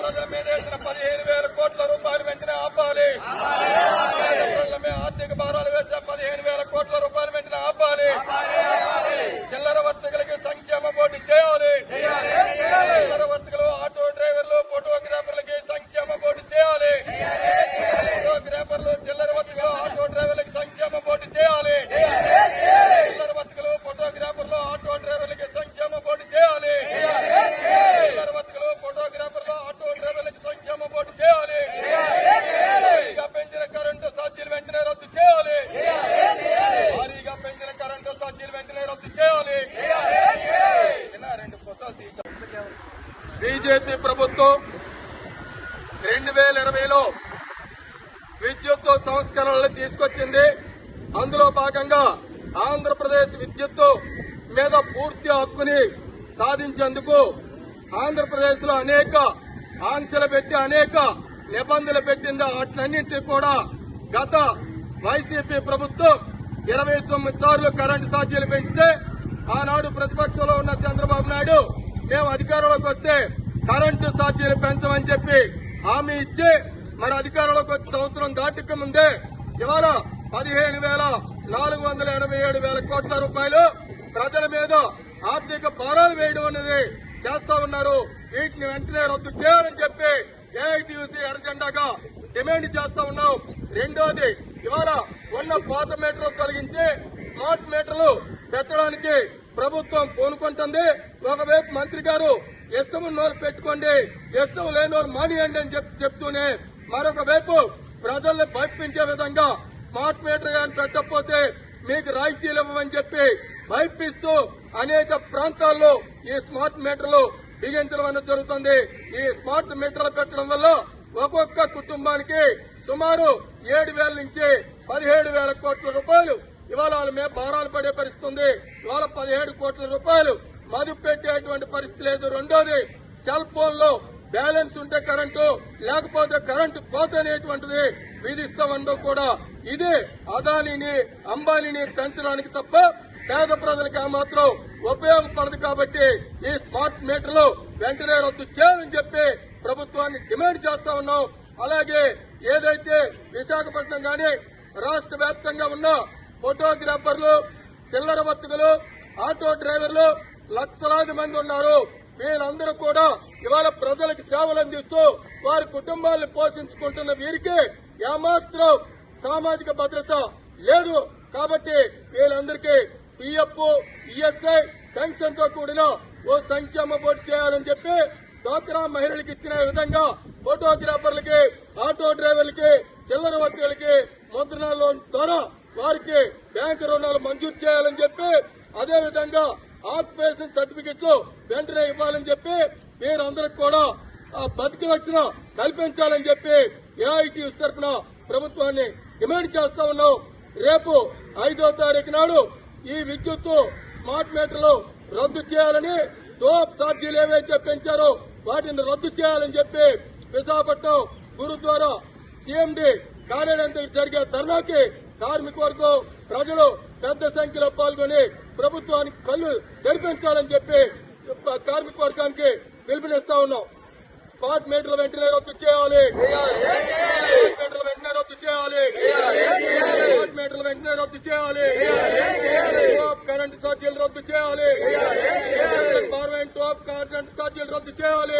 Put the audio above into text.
ప్రజల మీద వేసిన పదిహేను వేల కోట్ల రూపాయలు వెంటనే ఆపాలి. ప్రజల మీద ఆర్థిక భారాలు వేసే పదిహేను వేల కోట్ల రూపాయలు వెంటనే ఆపాలి. బీజేపీ ప్రభుత్వం రెండు వేల ఇరవైలో విద్యుత్ సంస్కరణలు తీసుకొచ్చింది. అందులో భాగంగా ఆంధ్రప్రదేశ్ విద్యుత్తు మీద పూర్తి హక్కుని సాధించేందుకు ఆంధ్రప్రదేశ్లో అనేక ఆంక్షలు పెట్టి అనేక నిబంధనలు పెట్టింది. వాటిలన్నింటినీ కూడా గత వైసీపీ ప్రభుత్వం ఇరవై తొమ్మిది సార్లు కరెంటు ఛార్జీలు పెంచితే ఆనాడు ప్రతిపక్షంలో ఉన్న చంద్రబాబు నాయుడు మేము అధికారంలోకి వస్తే కరెంటు ఛార్జీలు పెంచమని చెప్పి హామీ ఇచ్చి మరి అధికారంలోకి వచ్చి సంవత్సరం దాటిక ముందే ఇవాళ పదిహేను వేల నాలుగు వందల ఎనభై ఏడు వేల కోట్ల రూపాయలు ప్రజల మీద ఆర్థిక భారాలు వేయడం అనేది చేస్తా ఉన్నారు. వీటిని వెంటనే రద్దు చేయాలని చెప్పి ఏఐటీయూసీ ఎర్రజెండాగా డిమాండ్ చేస్తా ఉన్నాం. రెండోది ఇవాళ ఉన్న పాత మీటర్లు తొలగించి స్మార్ట్ మీటర్లు పెట్టడానికి ప్రభుత్వం పూనుకుంటుంది. ఒకవైపు మంత్రి గారు ఇష్టం నోరు పెట్టుకోండి ఇష్టం లేనివారు మానియండి అని చెప్ చెప్తూనే మరొక వైపు ప్రజల్ని భయపించే విధంగా స్మార్ట్ మీటర్ కానీ పెట్టకపోతే మీకు రాయితీలు ఇవ్వమని చెప్పి భయపిస్తూ అనేక ప్రాంతాల్లో ఈ స్మార్ట్ మీటర్లు బిగించడం అనేది జరుగుతుంది. ఈ స్మార్ట్ మీటర్లు పెట్టడం వల్ల ఒక్కొక్క కుటుంబానికి సుమారు ఏడు వేల నుంచి పదిహేడు వేల కోట్ల రూపాయలు ఇవాళ వాళ్ళ మీద భారాలు పడే పరిస్థితుంది ఇవాళ పదిహేడు కోట్ల రూపాయలు మదుపు పెట్టేటువంటి పరిస్థితి లేదు. రెండోది సెల్ ఫోన్లో బ్యాలెన్స్ ఉంటే కరెంటు లేకపోతే కరెంటు కోత అనేటువంటిది విధిస్తామన్నా కూడా ఇది అదానిని అంబానీని పెంచడానికి తప్ప పేద ప్రజలకు ఆ మాత్రం ఉపయోగపడదు కాబట్టి ఈ స్మార్ట్ మీటర్లు వెంటనే రద్దు చేయాలని చెప్పి ప్రభుత్వాన్ని డిమాండ్ చేస్తా ఉన్నాం. అలాగే ఏదైతే విశాఖపట్నం గాని రాష్ట్ర వ్యాప్తంగా ఉన్న ఫోటోగ్రాఫర్లు చిల్లర వర్తకులు ఆటో డ్రైవర్లు లక్షలాది మంది ఉన్నారు. వీళ్ళందరూ కూడా ఇవాళ ప్రజలకు సేవలు అందిస్తూ వారి కుటుంబాలను పోషించుకుంటున్న వీరికి ఏమాత్రం సామాజిక భద్రత లేదు. కాబట్టి వీళ్ళందరికీ పిఎఫ్ ఈఎస్ఐ పెన్షన్తో కూడిన ఓ సంక్షేమ బోర్డు చేయాలని చెప్పి డోక్రా మహిళలకు ఇచ్చిన విధంగా ఫోటోగ్రాఫర్లకి ఆటో డ్రైవర్లకి చిల్లర వర్తీయులకి ముద్రణ లోన్ ద్వారా వారికి బ్యాంకు రుణాలు మంజూరు చేయాలని చెప్పి ఆక్యుపేషన్ సర్టిఫికెట్లు వెంటనే ఇవ్వాలని చెప్పి మీరందరికి కూడా ఆ బతికి రక్షణ కల్పించాలని చెప్పి ఏఐటీ తరఫున ప్రభుత్వాన్ని డిమాండ్ చేస్తా ఉన్నాం. రేపు ఐదో తారీఖు నాడు ఈ విద్యుత్ స్మార్ట్ మీటర్లు రద్దు చేయాలని టోప్ ఛార్జీలు ఏవైతే పెంచారో వాటిని రద్దు చేయాలని చెప్పి విశాఖపట్నం గురుద్వారా సీఎండి కార్యాలయం దగ్గర జరిగే ధర్నాకి కార్మిక వర్గం ప్రజలు పెద్ద సంఖ్యలో పాల్గొని ప్రభుత్వానికి కళ్ళు తెరిపించాలని చెప్పి కార్మిక వర్గానికి పిలుపునిస్తా ఉన్నాం. స్పాట్ మీటర్లు వెంటనే రద్దు చేయాలి. మీటర్లు వెంటనే రద్దు చేయాలి. స్మార్ట్ మీటర్లు వెంటనే రద్దు చేయాలి. టాప్ ఛార్జీలు రద్దు చేయాలి. పార్లమెంట్ ఆఫ్ కరెంట్ ఛార్జీలు రద్దు చేయాలి.